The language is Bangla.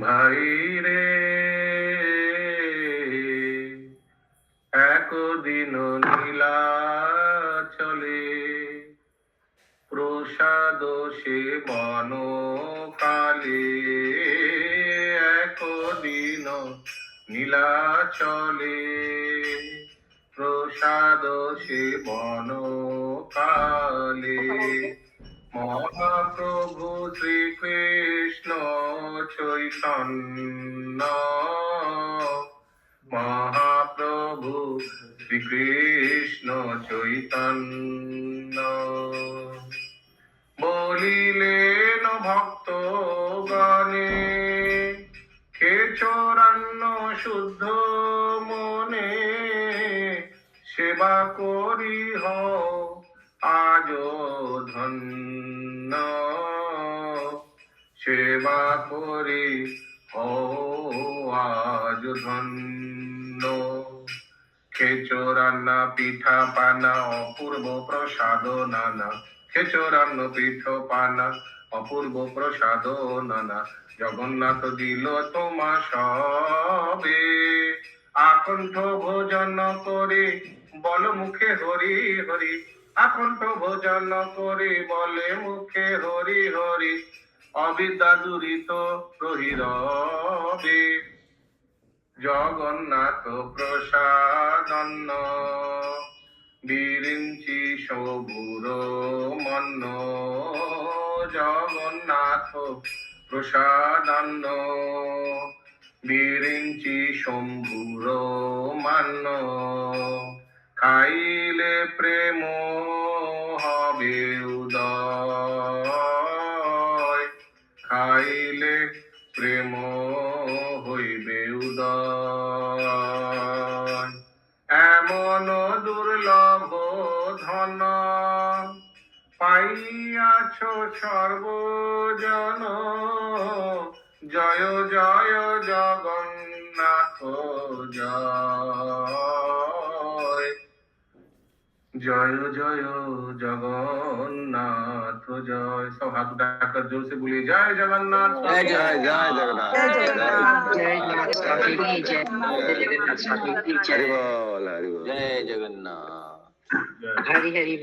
ভাই রে একদিন নীলা চলে। প্রসাদ সে বন কালে একদিন নীলা চলে। প্রসাদ সে বন কালে মহাপ্রভু শ্রীকৃষ্ণ চৈতন্য। মহাপ্রভু শ্রীকৃষ্ণ চৈতন্য। বলিলেন ভক্ত গণে খেচরান্ন শুদ্ধ মনে সেবা করি হ আজ ধন্য। সেবা করি ও আজ ধন্য। খেচরান্না পিঠা, পানা, অপূর্ব প্রসাদ, নানা। খেচরান্ন পিঠ, পানা, অপূর্ব প্রসাদ, নানা। জগন্নাথ দিল তোমা সবে। আকণ্ঠ ভোজন করে, বল মুখে হরি হরি। আকণ্ঠ ভোজন করে, বলে মুখে হরি হরি। অবিদ্যা দূরিত রহিরবে জগন্নাথ প্রসাদন্ন। বিরিঞ্চি সবুর মন্ন। জগন্নাথ প্রসাদন্ন। বিরিঞ্চি শম্ভুর মান্য খাইলে প্রেম হবে উদয়। প্রেম হইবে উদয়। এমন দুর্লভ ধন পাইয়াছ সর্বজন। জয় জয়, জগন্নাথ, জয়। জয় জয়, জগন্নাথ। जय सब हाथ उठाकर ज़ोर से बोलिए जय जगन्नाथ जय जय जय जगन्नाथ। जय जगन्नाथ। जय जगन्नाथ हरी हरि